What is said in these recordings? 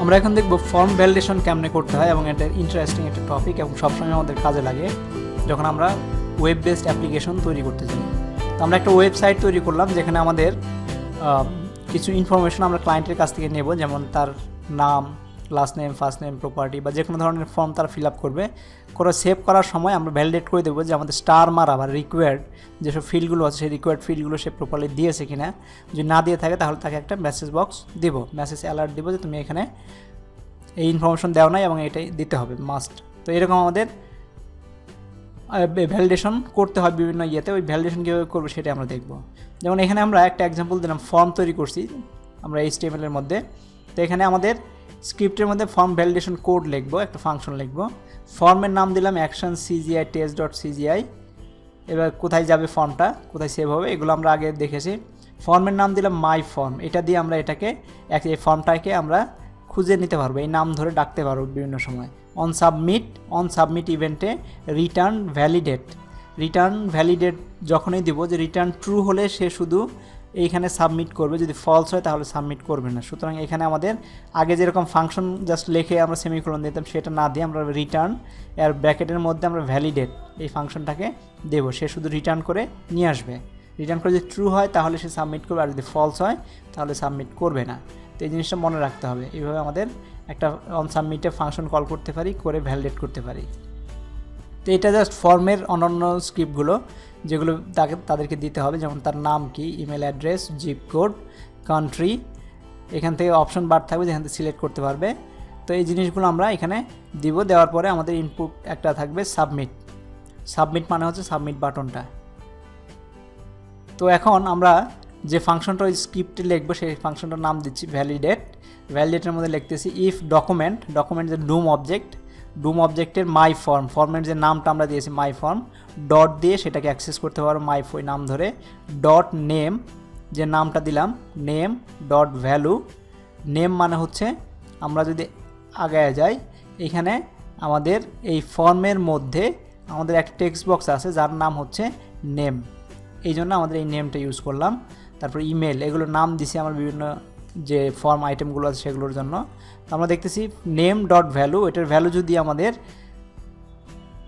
আমরা এখন দেখব ফর্ম ভ্যালিডেশন কেমনে করতে হয় এবং এটা ইন্টারেস্টিং একটা টপিক এবং সবসময় আমাদের কাজে লাগে যখন আমরা ওয়েব বেসড অ্যাপ্লিকেশন তৈরি করতে চাই তো আমরা একটা ওয়েবসাইট তৈরি করলাম যেখানে আমাদের কিছু ইনফরমেশন আমরা ক্লায়েন্টের কাছ থেকে নেব, যেমন তার নাম last name first name property বা যে কোনো ধরনের ফর্ম তারা ফিল আপ করবে। করে সেভ করার সময় আমরা ভ্যালিডেট করে দেবো যে আমাদের স্টার মারা বা রিকোয়ার্ড যেসব ফিল্ডগুলো আছে, সেই রিকোয়ার্ড ফিল্ডগুলো সে প্রপারলি দিয়েছে কিনা। যদি না দিয়ে থাকে তাহলে তাকে একটা মেসেজ বক্স দিব। মেসেজ অ্যালার্ট দিব যে তুমি এখানে এই ইনফরমেশন দেওয়া নাই এবং এটাই দিতে হবে মাস্ট তো এরকম আমাদের ভ্যালিডেশন করতে হয় বিভিন্ন ইয়েতে। ওই ভ্যালিডেশন কীভাবে করব সেটা আমরা দেখব। যেমন এখানে আমরা একটা এক্সাম্পল দিলাম ফর্ম তৈরি করছি আমরা এইচ এর মধ্যে। তো এখানে আমাদের স্ক্রিপ্টের মধ্যে ফর্ম ভ্যালিডেশন কোড লিখব, একটা ফাংশন লিখব। ফর্মের নাম দিলাম action CGI test dot CGI এবার কোথায় যাবে ফর্মটা কোথায় সেভ হবে, এগুলো আমরা আগে দেখেছি। ফর্মের নাম দিলাম মাই ফর্ম এটা দিয়ে আমরা এটাকে, এক এই ফর্মটাকে আমরা খুঁজে নিতে পারব, এই নাম ধরে ডাকতে পারব বিভিন্ন সময়। অন সাবমিট অন সাবমিট ইভেন্টে রিটার্ন ভ্যালিডেট রিটার্ন ভ্যালিডেট যখনই দিব যে রিটার্ন ট্রু হলে সে শুধু এইখানে সাবমিট করবে, যদি ফলস হয় তাহলে সাবমিট করবে না। সুতরাং এখানে আমাদের আগে যেরকম ফাংশন জাস্ট লিখে আমরা সেমিকোলন দিতাম, সেটা না দিয়ে আমরা রিটার্ন এর ব্র্যাকেটের মধ্যে আমরা ভ্যালিডেট এই ফাংশনটাকে দেব। সে শুধু রিটার্ন করে নিয়ে আসবে। রিটার্ন করে যদি ট্রু হয় তাহলে সে সাবমিট করবে, আর যদি ফলস হয় তাহলে সাবমিট করবে না। তো এই জিনিসটা মনে রাখতে হবে। এইভাবে আমাদের একটা অন সাবমিটে ফাংশন কল করতে পারি, করে ভ্যালিডেট করতে পারি। তো এটা জাস্ট ফর্মের অন্যান্য স্ক্রিপ্টগুলো যেগুলো তাকে, তাদেরকে দিতে হবে, যেমন তার নাম কি email address zip code country এখান থেকে অপশন বার থাকবে, যেখান থেকে সিলেক্ট করতে পারবে। তো এই জিনিসগুলো আমরা এখানে দিব, দেওয়ার পরে আমাদের ইনপুট একটা থাকবে সাবমিট সাবমিট মানে হচ্ছে সাবমিট বাটনটা। তো এখন আমরা যে ফাংশনটা ওই স্ক্রিপ্টে লিখব, সেই ফাংশনটার নাম দিচ্ছি ভ্যালিডেট ভ্যালিডেটের মধ্যে লিখতেছি ইফ ডকুমেন্ট ডকুমেন্ট যে ডুম অবজেক্ট ডুম অবজেক্টের মাই ফর্ম ফর্মের যে নামটা আমরা দিয়েছি মাই ফর্ম ডট দিয়ে সেটাকে অ্যাক্সেস করতে পারো মাই ফই নাম ধরে ডট নেম যে নামটা দিলাম নেম ডট ভ্যালু নেম মানে হচ্ছে আমরা যদি আগায় যাই, এখানে আমাদের এই ফর্মের মধ্যে আমাদের একটা টেক্সট বক্স আছে যার নাম হচ্ছে নেম এই জন্য আমাদের এই নেমটা ইউজ করলাম। তারপর ইমেল এগুলো নাম দিছি আমার বিভিন্ন যে ফর্ম আইটেমগুলো আছে সেগুলোর জন্য। আমরা দেখতেছি নেম ডট ভ্যালু এটার ভ্যালু যদি আমাদের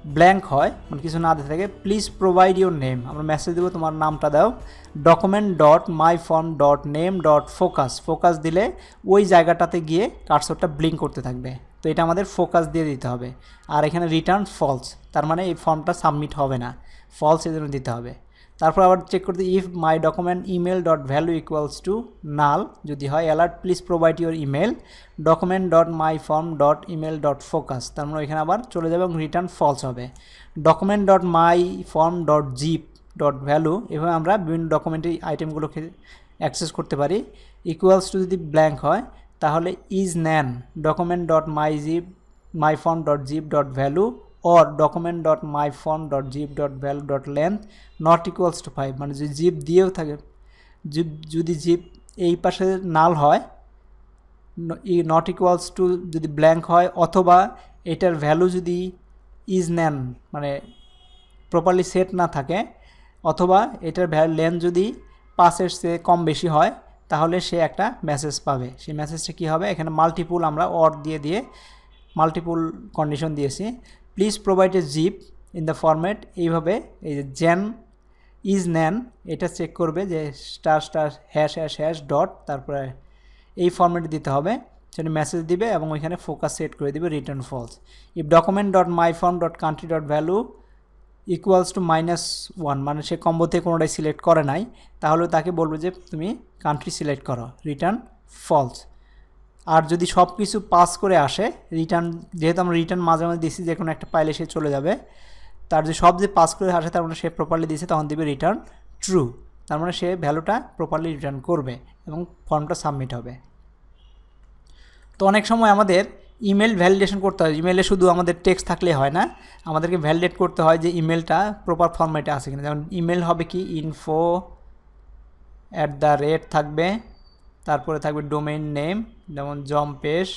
ব্ল্যাঙ্ক হয় মানে কিছু না থাকে প্লিজ প্রোভাইড ইউর নেম আমরা মেসেজ দেবো, তোমার নামটা দাও। Document dot my form dot name dot focus focus দিলে ওই জায়গাটাতে গিয়ে কার্সরটা ব্লিঙ্ক করতে থাকবে। তো এটা আমাদের ফোকাস দিয়ে দিতে হবে। আর এখানে রিটার্ন ফলস তার মানে এই ফর্মটা সাবমিট হবে না। ফলস এর জন্য দিতে হবে। তারপর আবার চেক করতে if my document email dot value equals to null যদি হয় alert please provide your email document dot my form dot email dot focus তার মানে এখানে আবার চলে যাবে এবং রিটার্ন ফলস হবে। Document dot my form dot zip dot value এভাবে আমরা বিভিন্ন ডকুমেন্টের আইটেমগুলোকে অ্যাক্সেস করতে পারি। ইকুয়ালস টু যদি ব্ল্যাঙ্ক হয়, তাহলে is NaN document dot my zip my form dot zip dot value dot length not equals to five মানে যদি জিপ দিয়েও থাকে জিপ যদি জিপ এই পাশে নাল হয়, ই নট ইকুয়ালস টু যদি ব্ল্যাঙ্ক হয়, অথবা এটার ভ্যালু যদি ইজ নেন মানে প্রপারলি সেট না থাকে, অথবা এটার ভ্যালু লেন্থ যদি পাসের সে কম বেশি হয়, তাহলে সে একটা মেসেজ পাবে। সেই মেসেজটা কী হবে? এখানে মাল্টিপুল আমরা অর দিয়ে দিয়ে মাল্টিপুল কন্ডিশন দিয়েছি। Please provide a zip in the format এইভাবে এই যে জেন ইজ নেন এটা চেক করবে যে star star hash hash hash dot তারপরে এই ফরম্যাটে দিতে হবে। সেটা মেসেজ দিবে এবং ওইখানে ফোকাস সেট করে দিবে return false if document dot my form dot country dot value equals to minus one মানে সে কম্বো থেকে কোনোটাই সিলেক্ট করে নাই, তাহলে তাকে বলবে যে তুমি কান্ট্রি সিলেক্ট করো রিটার্ন ফলস আর যদি সব কিছু পাস করে আসে রিটার্ন যেহেতু আমরা রিটার্ন মাঝে মাঝে দিছি যে কোনো একটা পাইলে সে চলে যাবে, তার যে সব যে পাস করে আসে তার মানে সে প্রপারলি দিয়েছে, তখন দিবে রিটার্ন ট্রু তার মানে সে ভ্যালুটা প্রপারলি রিটার্ন করবে এবং ফর্মটা সাবমিট হবে। তো অনেক সময় আমাদের ইমেল ভ্যালিডেশন করতে হয় ইমেলে শুধু আমাদের টেক্সট থাকলে হয় না, আমাদেরকে ভ্যালিডেট করতে হয় যে ইমেলটা প্রপার ফর্ম্যাটে আছে কিনা। যেমন ইমেল হবে কি ইনফো অ্যাট দ্য রেট থাকবে তারপরে থাকবে ডোমেইন নেম যেমন জম্পেশ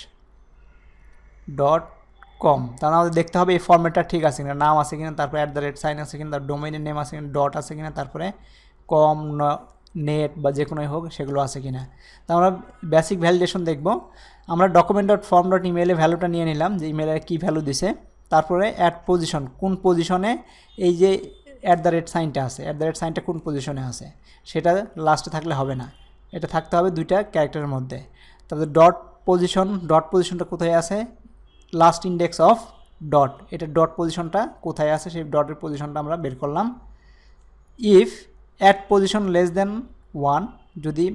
ডট কম তাহলে আমাদের দেখতে হবে এই ফর্ম্যাটটা ঠিক আছে কিনা, নাম আছে কিনা, তারপরে অ্যাট দ্য রেট সাইন আছে কিনা, তার ডোমেইনের নেম আছে কিনা ডট আছে কিনা, তারপরে কম নেট বা যে কোনোই হোক সেগুলো আছে কি না তা আমরা বেসিক ভ্যালিডেশন দেখব। আমরা ডকুমেন্ট ডট ফর্ম ডট ইমেলে ভ্যালুটা নিয়ে নিলাম, যে ইমেলের কী ভ্যালু দিছে। তারপরে অ্যাড পজিশন কোন পজিশনে এই যে অ্যাট দ্য রেট সাইনটা আছে অ্যাট দ্য রেট সাইনটা কোন পজিশনে আছে, সেটা লাস্টে থাকলে হবে না। এটা থাকতে হবে দুইটা ক্যারেক্টারের মধ্যে। তারপরে ডট পজিশন, ডট পজিশনটা কোথায় আছে? Last index of dot. এটা ডট পজিশনটা কোথায় আছে? সেই ডটের পজিশনটা আমরা বের করলাম। If at position less than one, যদি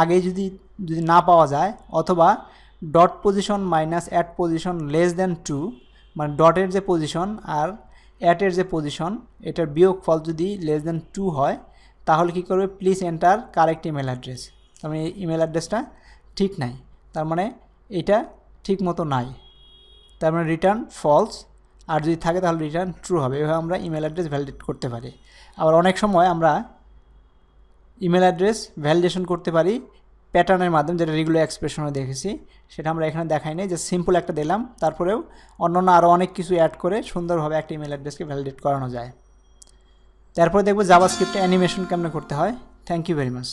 আগে যদি যদি না পাওয়া যায়, অথবা dot position minus at position less than two মানে ডটের যে পজিশন আর অ্যাটের যে পজিশন, এটার বিয়োগ ফল যদি লেস দেন টু হয় তাহলে কী করবে? Please enter correct email address তার মানে ইমেল অ্যাড্রেসটা ঠিক নাই। তার মানে এটা ঠিক মতো নাই। তার মানে রিটার্ন ফলস আর যদি থাকে তাহলে রিটার্ন ট্রু হবে। এভাবে আমরা ইমেল অ্যাড্রেস ভ্যালিডেট করতে পারি। আবার অনেক সময় আমরা ইমেল অ্যাড্রেস ভ্যালিডেশন করতে পারি প্যাটার্নের মাধ্যমে, যেটা রেগুলার এক্সপ্রেশনে দেখেছি। সেটা আমরা এখানে দেখাই নাই। যে সিম্পল একটা দিলাম। তারপরেও অন্যান্য আরও অনেক কিছু অ্যাড করে সুন্দরভাবে একটা ইমেল অ্যাড্রেসকে ভ্যালিডেট করানো যায়। তারপরে দেখব জাবাস্ক্রিপ্টে অ্যানিমেশন কেমন করতে হয়। Thank you very much